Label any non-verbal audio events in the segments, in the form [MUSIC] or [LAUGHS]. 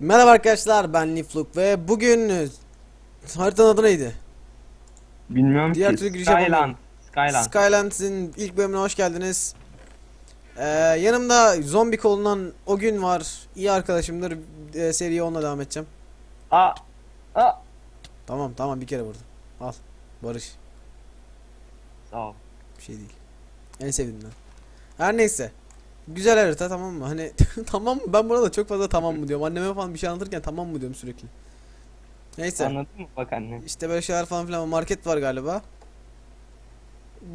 Merhaba arkadaşlar ben Nifluk ve bugün haritanın adı neydi? Bilmiyorum Diğer ki. türlü giriş Skyland. Skyland. Skylands'in ilk bölümüne hoş geldiniz. Ee, yanımda zombi kolunan o gün var. İyi arkadaşımdır. Ee, seriye onunla devam edeceğim. Aa. Aa. Tamam tamam bir kere vurdum. Al. Barış. Sağ ol. Bir şey değil. En sevdiğimden. Her neyse. Güzel harita tamam mı? Hani [LAUGHS] tamam mı? Ben burada çok fazla tamam mı diyorum. Anneme falan bir şey anlatırken tamam mı diyorum sürekli. Neyse. Anladın mı bak anne? İşte böyle şeyler falan filan market var galiba.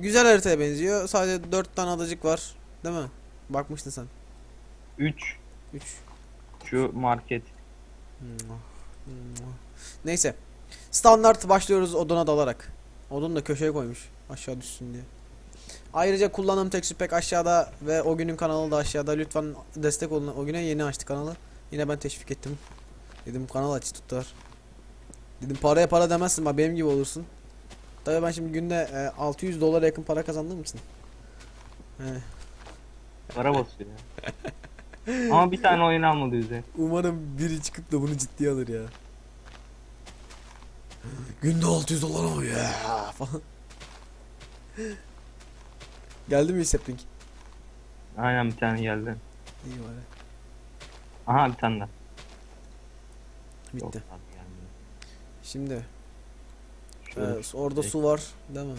Güzel haritaya benziyor. Sadece 4 tane adacık var. Değil mi? Bakmıştın sen. 3 3. şu market. Neyse. Standart başlıyoruz oduna dalarak. Odun da köşeye koymuş. Aşağı düşsün diye. Ayrıca kullandığım tekstür pek aşağıda ve o günün kanalı da aşağıda. Lütfen destek olun. O güne yeni açtı kanalı. Yine ben teşvik ettim. Dedim kanal aç tuttular. Dedim paraya para demezsin bak benim gibi olursun. Tabii ben şimdi günde e, 600 dolara yakın para kazandığım için. He, Para basıyor ya. [LAUGHS] Ama bir tane oyun almadı bize. umarım biri çıkıp da bunu ciddiye alır ya. Günde 600 dolar ama ya [LAUGHS] falan. Geldi mi sapling? Aynen bir tane geldi. İyi var. Aha bir tane daha. Yok, Bitti. abi gelmedi. Şimdi Şöyle e, orada şey- su var, değil mi?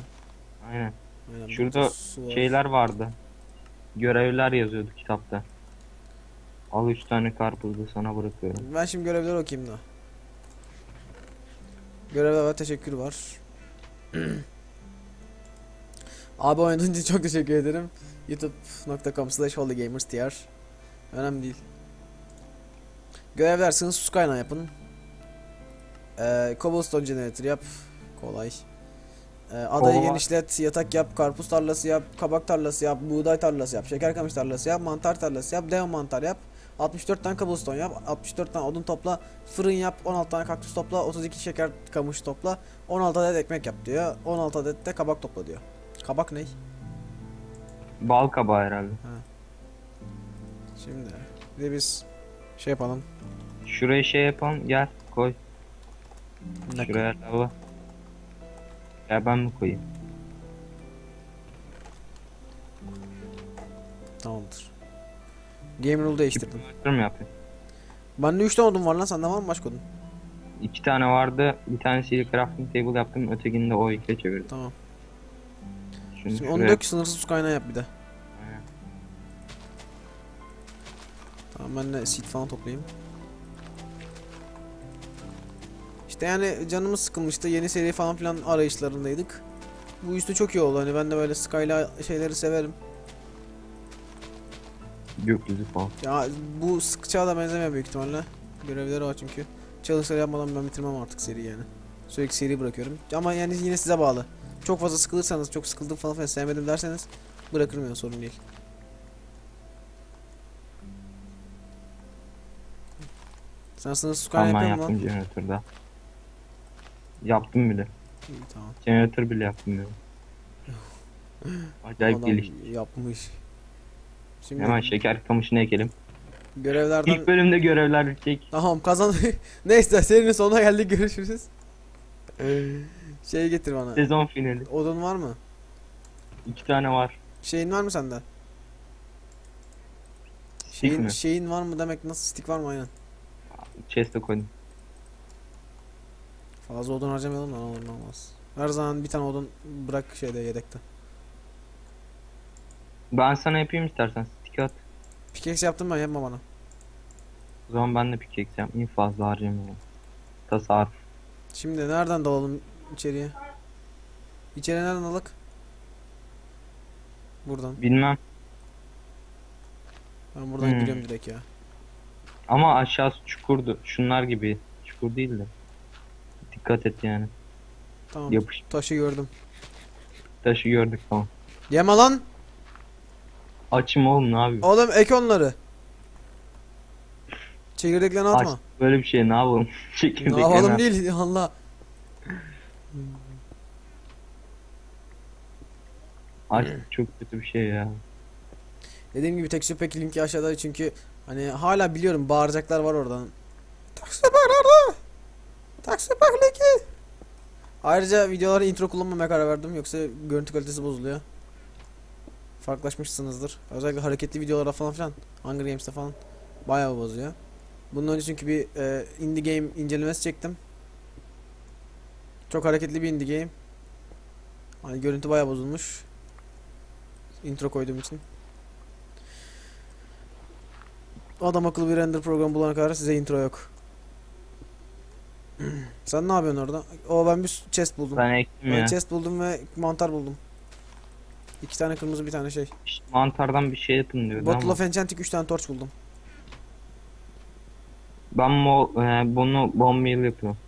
Aynen. Aynen, Şurada burada su var. Şeyler vardı. Görevler yazıyordu kitapta. Al 3 tane karpuzu sana bırakıyorum. Ben şimdi görevleri okuyayım da. Görevler var, teşekkür var. [CLEARS THROAT] Abi oynadığın için çok teşekkür ederim. youtube.com slash holygamerstr Önemli değil. Görevler sınırsız su kaynağı yapın. Ee, cobblestone generator yap. Kolay. Ee, adayı Kolay. genişlet, yatak yap, karpuz tarlası yap, kabak tarlası yap, buğday tarlası yap, şeker kamış tarlası yap, mantar tarlası yap, dev mantar yap. 64 tane cobblestone yap, 64 tane odun topla, fırın yap, 16 tane kaktüs topla, 32 şeker kamış topla, 16 adet ekmek yap diyor. 16 adet de kabak topla diyor. Kabak ne? Bal kabağı herhalde. Şimdi bir de biz şey yapalım. Şuraya şey yapalım gel koy. Şuraya lava. Ya ben mi koyayım? Tamamdır. Game rule değiştirdim. Yatırım yapayım. Bende 3 tane odun var lan sende var mı başka odun? İki tane vardı. Bir tanesiyle crafting table yaptım. Ötekini de o ikiye çevirdim. Tamam. Şimdi onu dök sınırsız su kaynağı yap bir de. Aynen. Tamam ben de seed falan toplayayım. İşte yani canımız sıkılmıştı. Yeni seri falan filan arayışlarındaydık. Bu üstü çok iyi oldu. Hani ben de böyle Skyla şeyleri severim. Gökyüzü falan. Ya bu sıkıcağa da benzemiyor büyük ihtimalle. Görevleri var çünkü. Challenge'ları yapmadan ben bitirmem artık seri yani. Sürekli seri bırakıyorum. Ama yani yine size bağlı. Çok fazla sıkılırsanız, çok sıkıldım falan filan sevmedim derseniz bırakırım yani sorun değil. Sen sınırsız kaynağı Tamam yapıyor musun lan? yaptım jeneratörde. Yaptım bile. İyi tamam. Jeneratör bile yaptım diyorum. [LAUGHS] Acayip Adam gelişti. yapmış. Şimdi Hemen şeker kamışını ekelim. görevlerden... İlk bölümde görevler bitecek. Tamam kazan. [LAUGHS] Neyse serinin sonuna geldik görüşürüz. Şey getir bana. Sezon finali. Odun var mı? İki tane var. Şeyin var mı sende? Stick Şeyin, mi? şeyin var mı demek nasıl stick var mı aynen. Chest'e koydum. Fazla odun harcamayalım da olur olmaz. Her zaman bir tane odun bırak şeyde yedekte. Ben sana yapayım istersen. Stick at. Pickaxe yaptım ben yapma bana. O zaman ben de pickaxe yapmayayım. Fazla harcamayalım. Tasarruf. Şimdi nereden dalalım içeriye? İçeri nereden dalık? Buradan. Bilmem. Ben buradan Hmm. giriyorum direkt ya. Ama aşağısı çukurdu. Şunlar gibi. Çukur değil de. Dikkat et yani. Tamam. Yapış. Taşı gördüm. Taşı gördük tamam. Yeme lan. Açım oğlum ne yapayım? Oğlum ek onları. Çekirdeklerini Aç. atma. Böyle bir şey ne yapalım? [LAUGHS] Ne Çekirdek yapalım değil Allah. Aç çok kötü bir şey ya. Dediğim gibi tekstür pek linki aşağıda çünkü hani hala biliyorum bağıracaklar var oradan. Taksi bak nerede? Taksi bak Leki. Ayrıca videolara intro kullanmamaya karar verdim yoksa görüntü kalitesi bozuluyor. Farklılaşmışsınızdır. Özellikle hareketli videolara falan filan Hunger Games'te falan bayağı bozuyor. Bunun önce çünkü bir e, indie game incelemesi çektim. Çok hareketli bir indie game. Hani görüntü bayağı bozulmuş. Intro koyduğum için. Adam akıllı bir render programı bulana kadar size intro yok. [CLEARS THROAT] Sen ne yapıyorsun orada? O ben bir chest buldum. Ben ektim Ben ya. chest buldum ve mantar buldum. İki tane kırmızı bir tane şey. İşte mantardan bir şey yapın diyordu Bottle of Enchanting 3 tane torch buldum. Ben mo e, bunu bomb meal yapıyorum.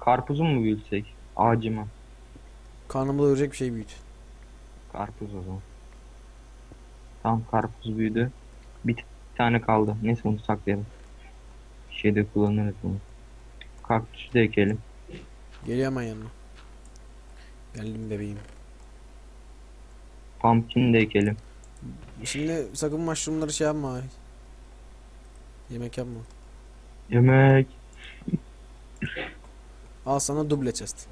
Karpuzu mu büyütsek? Ağacı mı? Karnımı doyuracak bir şey büyüt. Karpuz o zaman. Tamam karpuz büyüdü. Bir tane kaldı. Neyse onu saklayalım. Şeyde kullanırız bunu. Kaktüsü de ekelim. Geliyor hemen yanına. Geldim bebeğim. Pumpkin de ekelim. Şimdi sakın mushroomları şey yapma. Yemek yapma. Yemek. Al sana duble chest.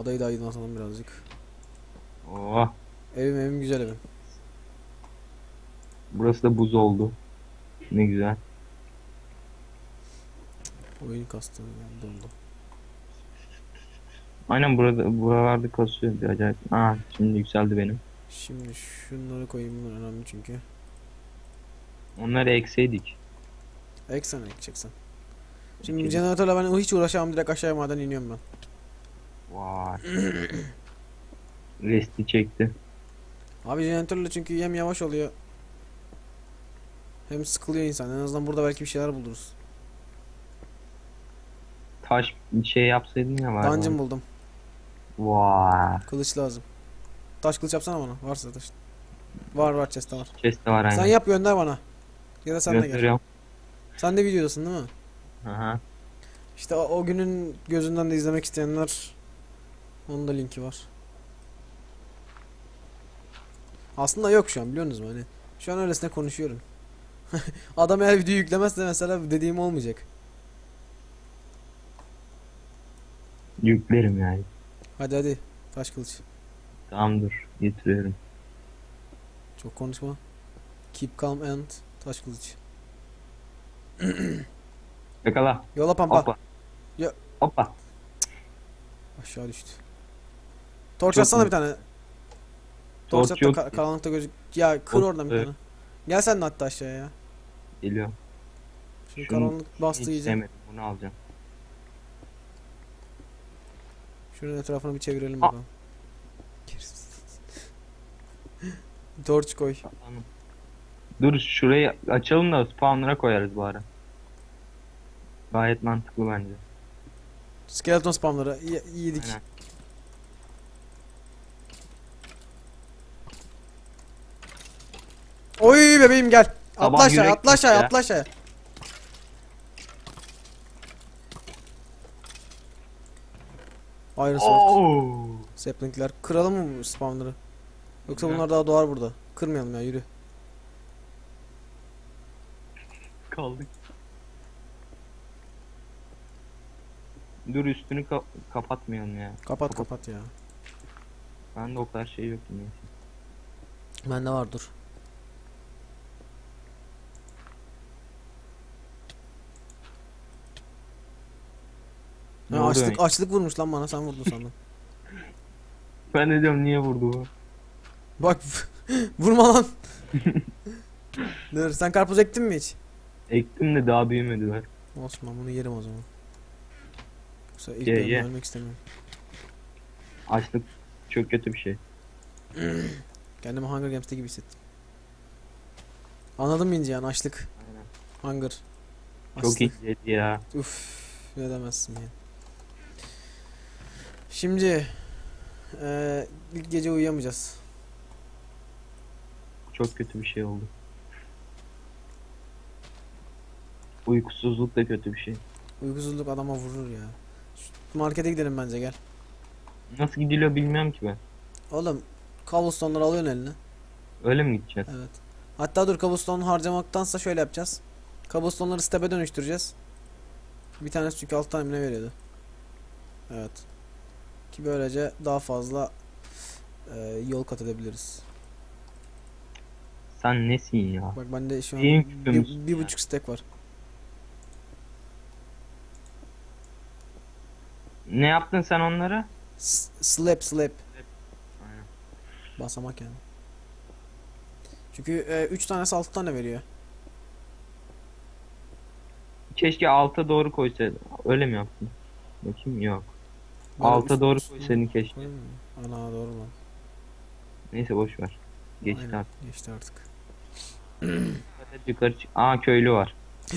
Adayı da aydınlatalım birazcık. Oh. Evim evim güzel evim. Burası da buz oldu. Ne güzel. Oyun kastı yani dondu. Aynen burada buralarda kasıyor bir acayip. Aa şimdi yükseldi benim. Şimdi şunları koyayım bunlar önemli çünkü. Onları ekseydik. Eksen ekeceksin. Şimdi jeneratörle ben hiç uğraşamam direkt aşağıya maden iniyorum ben. Vay. [CLEARS THROAT] Resti çekti. Abi jeneratörle çünkü hem yavaş oluyor. Hem sıkılıyor insan. En azından burada belki bir şeyler buluruz. Taş şey yapsaydın ya var. Dungeon buldum. Vay. Kılıç lazım. Taş kılıç yapsana bana. Varsa taş. Var var chest'te var. Chest de var aynen. Sen yap gönder bana. Ya da sen de gel. Gönderiyorum. Sen de videodasın değil mi? Aha. İşte o, o günün gözünden de izlemek isteyenler onun da linki var. Aslında yok şu an biliyor musunuz hani? Şu an öylesine konuşuyorum. [LAUGHS] Adam eğer video yüklemezse mesela dediğim olmayacak. Yüklerim yani. Hadi hadi. Taş kılıç. Tamam dur. Getiriyorum. Çok konuşma. Keep calm and taş kılıç. [CLEARS THROAT] Yakala. Yola pampa. Hoppa. Ya- Hoppa. Aşağı düştü. Torç Çok atsana mu? bir tane. Torç Torç at da yok ka- ki. karanlıkta gözük. Ya kır Torç, oradan bir evet. tane. Gel sen de hatta aşağıya ya. Geliyorum. Şimdi Şunu karanlık bastı Hiç iyice. sevmedim. Bunu alacağım. Şunun etrafını bir çevirelim Aa. bakalım. Torç koy. Tamam. Dur şurayı açalım da spawnlara koyarız bu ara. Gayet mantıklı bence. Skeleton spamları y- yedik. Aynen. Oy bebeğim gel. Atla Sabah aşağı, yürek atla aşağı, ya. atla aşağı. Iron Sword. Oo. Saplingler. Kıralım mı bu spamları? Yoksa bunlar daha doğar burada. Kırmayalım ya yürü. Kaldık. Dur üstünü ka- kapatmayalım ya. Kapat kapat ya. Bende o kadar şey yok neyse. Bende var dur. Ne Ha, açlık, ya? açlık vurmuş lan bana sen vurdun sandım. [LAUGHS] Ben de diyorum niye vurdu bu? Bak [LAUGHS] vurma lan. [LAUGHS] Dur sen karpuz ektin mi hiç? Ektim de daha büyümediler. Olsun ben bunu yerim o zaman. Yoksa ilk Ye, ye. ölmek istemiyorum. Açlık çok kötü bir şey. [CLEARS THROAT] Kendimi Hunger Games'te gibi hissettim. Anladın mı İnci yani açlık, Aynen. hunger. Çok açlık. iyi ya. Uf ne demezsin ya. Şimdi eee ilk gece uyuyamayacağız. Çok kötü bir şey oldu. Uykusuzluk da kötü bir şey. Uykusuzluk adama vurur ya. Markete gidelim bence gel. Nasıl gidiliyor bilmiyorum ki ben. Oğlum cobblestone'ları alıyorsun eline. Öyle mi gideceğiz? Evet. Hatta dur cobblestone harcamaktansa şöyle yapacağız. Cobblestone'ları step'e dönüştüreceğiz. Bir tanesi çünkü 6 tane veriyordu. Evet. Ki böylece daha fazla e, yol kat edebiliriz. Sen nesin ya? Bak bende şu an bir, küpümüz? bir buçuk stack var. Ne yaptın sen onlara? S- slap. Aynen. Basamak yani. Çünkü 3 tanesi 6 tane veriyor. Keşke alta doğru koysaydın. Öyle mi yaptın? Bakayım yok. Böyle Alta üst- doğru koysaydın keşke. koyayım mı? Ana doğru lan. Neyse boş ver. Geçti Aynen, artık. Geçti artık. Yukarı çık. Aa köylü var. [GASPS]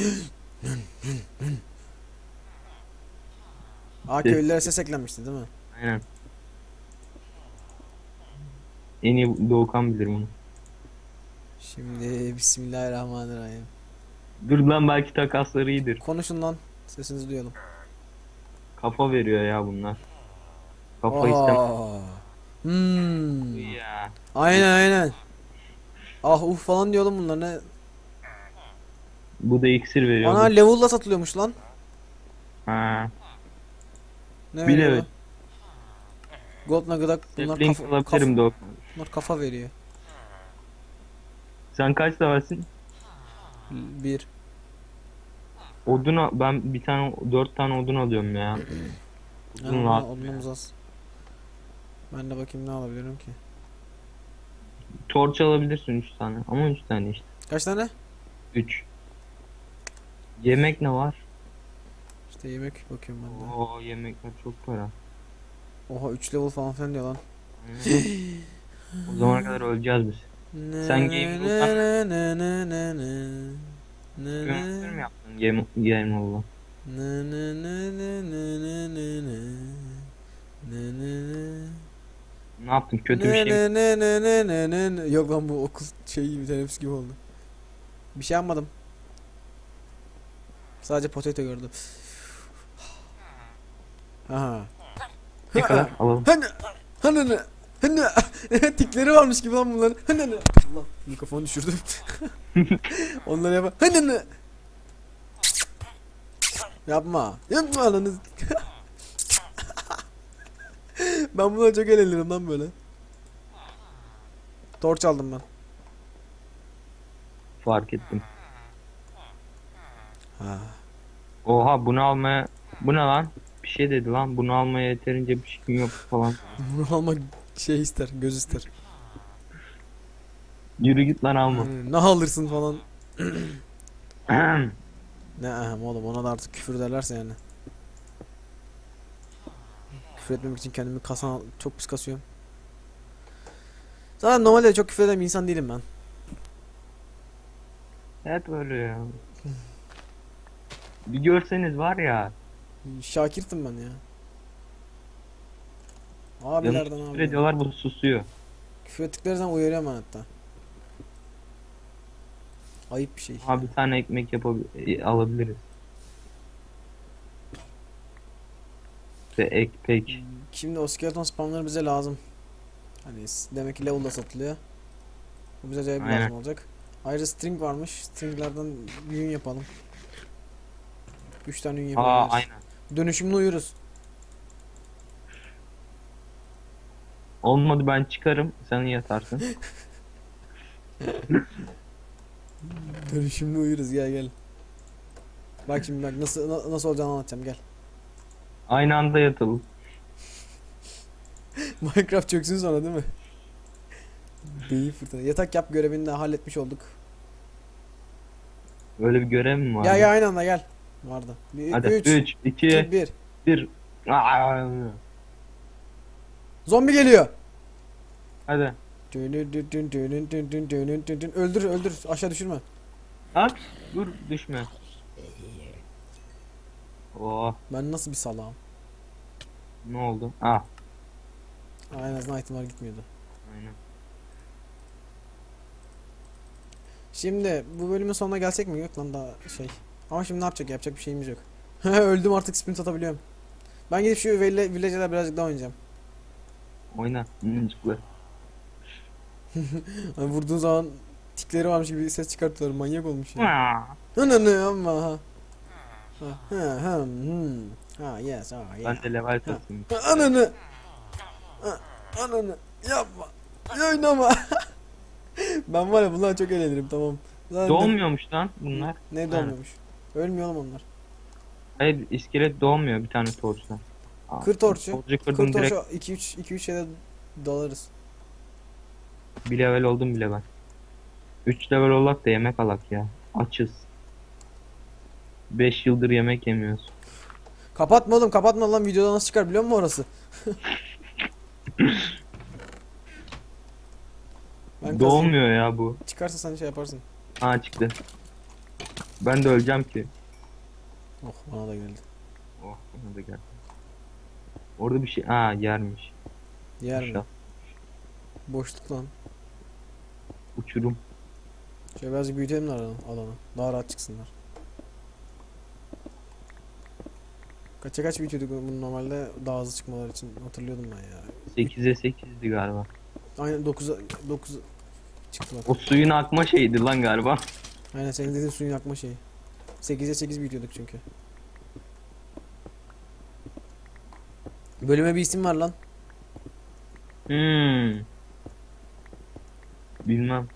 Aa Ses- köylülere ses eklenmişti değil mi? Aynen. En iyi Doğukan bilir bunu. Şimdi Bismillahirrahmanirrahim. Dur lan belki takasları iyidir. Konuşun lan. Sesinizi duyalım. Kafa veriyor ya bunlar. Kafa istem. Aa. Hmm. Ya. Aynen aynen. Ah uh falan diyordum bunlar ne? Bu da iksir veriyor. Ana level'la satılıyormuş lan. Ha. Ne Bile veriyor? evet. lan? Gold Nugget'a bunlar Link kafa, kafa, bunlar kafa veriyor. Sen kaç levelsin? Bir. Odun al- ben bir tane dört tane odun alıyorum ya. [CLEARS THROAT] Odun Yani rahat. odunumuz az. Ben de bakayım ne alabilirim ki. Torç alabilirsin 3 tane ama 3 tane işte. Kaç tane? 3. Yemek ne var? işte yemek bakıyorum ben de. Oo yemekler çok para. Oha 3 level falan filan diyor lan. o zamana kadar öleceğiz biz. Sen game Gümrüktür mü yaptın game, game oldu? Ne yaptın kötü bir şey mi? Ne ne ne ne ne ne Yok lan bu okul şey gibi teneffüs gibi oldu. Bir şey yapmadım. Sadece potato gördüm. Aha. Ne kadar? Alalım. Hani hani? Hani tikleri varmış gibi lan bunların. Hani ne? Allah mikrofonu düşürdüm. [LAUGHS] Onları yap. Hani ne? Yapma. Yapma ananı. [LAUGHS] ben buna çok eğlenirim lan böyle. Torç aldım ben. Fark ettim. Ha. Oha bunu almaya... Bu ne lan? Bir şey dedi lan. Bunu almaya yeterince bir şey yok falan. Bunu almak şey ister, göz ister. Yürü git lan alma. Yani ne alırsın falan. [CLEARS THROAT] Ne ahem oğlum ona da artık küfür derlerse yani. Küfür etmemek için kendimi kasan çok pis kasıyorum. Zaten normalde çok küfür eden bir insan değilim ben. evet böyle ya. Bir görseniz var ya. Şakirtim ben ya. Abilerden küfür abi. ediyorlar bu susuyor. Küfür ettikleri zaman uyarıyorum ben hatta. Ayıp bir şey. Ha bir tane ekmek yapabil alabiliriz. Ve ekmek. Şimdi o skeleton spamları bize lazım. Hani demek ki level'da satılıyor. Bu bize acayip Aynen. lazım olacak. Ayrıca string varmış. Stringlerden yün yapalım. 3 tane yün Aa yapabiliriz. aynen. Dönüşümlü uyuruz. Olmadı ben çıkarım. Sen yatarsın. [LAUGHS] Dönüşümlü uyuruz gel gel. Bak şimdi bak nasıl na- nasıl olacağını anlatacağım gel. Aynı anda yatalım. [LAUGHS] Minecraft çöksün sonra değil mi? Beyin fırtına. Yatak yap görevini de halletmiş olduk. Öyle bir görev mi var? Gel gel aynı anda gel. Vardı. Bir, Hadi 3, 3, 2, 1. 1. Zombi geliyor. Hadi. Öldür öldür aşağı düşürme. At. Dur düşme. Oh Ben nasıl bir salağım. ne oldu? Ah. Aa, en azından itemler gitmiyordu. Aynen. Şimdi bu bölümün sonuna gelsek mi? Yok lan daha şey. Ama şimdi ne yapacak? Yapacak bir şeyimiz yok. [LAUGHS] Öldüm artık sprint atabiliyorum. Ben gidip şu village'ler birazcık daha oynayacağım. Oyna. Minicikler. Hani [LAUGHS] vurduğun zaman tikleri varmış gibi ses çıkartıyorlar. Manyak olmuş ya. [LAUGHS] Ananı ama ha. Ha ha ha hmm. Ha yes ha yeah. Ben de level. Ha, Ananı. Ananı. Yapma. Oynama. ben var ya bundan çok eğlenirim tamam. Zaten Doğmuyormuş lan bunlar. Ne doğmuyormuş? Ölmüyor oğlum onlar. Hayır iskelet doğmuyor bir tane torçla. Kır torçu. Torcu kırdım Kurt direkt. olsa 2 3 2 3 şeyde dalarız. Bir level oldum bile ben. 3 level olak da yemek alak ya. Açız. 5 yıldır yemek yemiyoruz. Kapatma oğlum kapatma lan videoda nasıl çıkar biliyor musun orası? [LAUGHS] ben. Doğmuyor ya bu. Çıkarsa sen şey yaparsın. Ha çıktı. Ben de öleceğim ki. Oh bana da geldi. Oh bana da geldi. Orada bir şey. Ha yermiş. Yer mi? Aşağı. Boşluk lan. Uçurum. Şöyle birazcık büyütelim alanı, alanı. Daha rahat çıksınlar. Kaça kaç büyütüyorduk bunu normalde daha hızlı çıkmaları için hatırlıyordum ben ya. 8'e 8'di galiba. Aynen 9'a 9 çıktı bak. O suyun akma şeydi lan galiba. Aynen senin dediğin suyun yakma şeyi. 8'e 8 büyütüyorduk çünkü. Bölüme bir isim var lan. Hmm. Bilmem.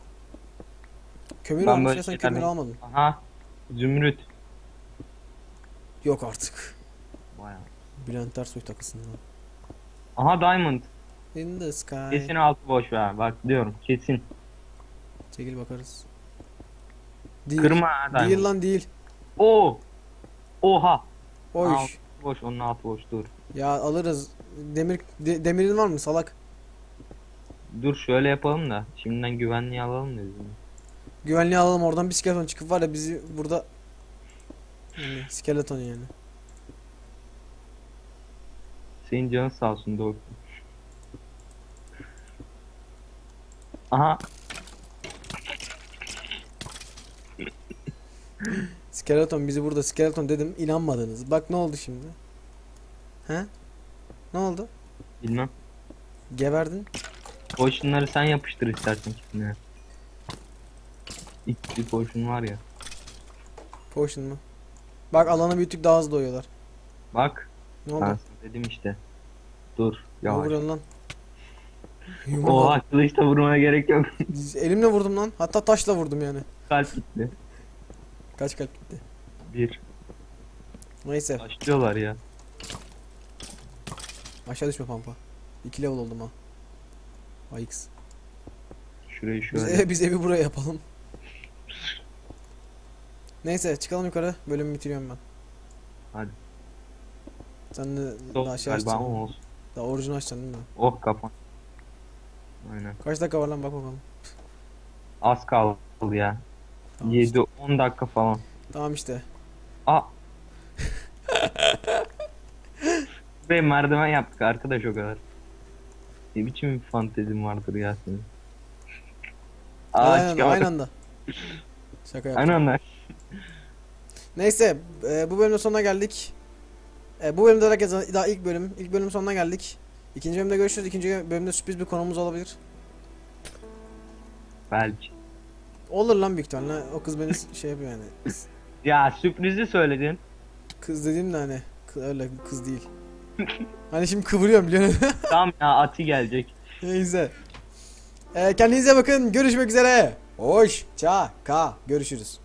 Kömür Ben almış ya sen şeylerden- kömür almadın. Aha. Zümrüt. Yok artık. Vay anam. Bülent Ersoy takısından. Aha diamond. In the sky. Kesin altı boş ver. Bak diyorum kesin. Çekil bakarız. Değil. Kırma diamond. Değil lan değil. Oo. Oha. Oy. Altı boş onun altı boş dur. Ya alırız. Demir de- demirin var mı salak? Dur şöyle yapalım da. Şimdiden güvenliği alalım da bizim. Güvenliği alalım oradan bir skeleton çıkıp var ya bizi burada yani skeleton yani. Senin canın sağ olsun doğru. Aha. Skeleton bizi burada skeleton dedim inanmadınız. Bak ne oldu şimdi? He? Ne oldu? Bilmem. Geberdin. Potion'ları sen yapıştır istersen kendine. İkili potion var ya. Potion mu? Bak alanı büyüttük daha hızlı doyuyorlar. Bak. Ne oldu? dedim işte. Dur. Ne Yavaş. vuruyorsun lan? Oha kılıçla vurmaya gerek yok. Elimle vurdum lan. Hatta taşla vurdum yani. Kalp gitti. Kaç kalp gitti. Bir. Neyse. Başlıyorlar ya. Aşağı düşme pampa. 2 level oldum ha. AX. Şurayı Biz, şöyle. ev, biz evi buraya yapalım. Neyse çıkalım yukarı. Bölümü bitiriyorum ben. Hadi. Sen de Sol daha şey açacaksın. olsun. Daha orucunu açacaksın değil mi? Oh kapan. Aynen. Kaç dakika var lan bak bakalım. Az kaldı ya. Tamam 7 işte. 10 dakika falan. Tamam işte. Aa. [LAUGHS] Ve merdiven yaptık arkadaş o kadar. Ne biçim bir fantezin vardır ya senin. Aa, aynen, çıkamadım. aynı anda. Şaka yaptım. Aynı anda. Neyse e, bu bölümün sonuna geldik. E, bu bölümde herkese daha ilk bölüm. İlk bölümün sonuna geldik. İkinci bölümde görüşürüz. İkinci bölümde sürpriz bir konumuz olabilir. Belki. Olur lan büyük ihtimalle. O kız beni şey yapıyor yani. Ya sürprizi söyledin. Kız dediğim de hani öyle kız değil. hani şimdi kıvırıyorum biliyor musun? [LAUGHS] Tam ya Ati gelecek. Neyse. E, kendinize bakın. Görüşmek üzere. Hoşça ka. Görüşürüz.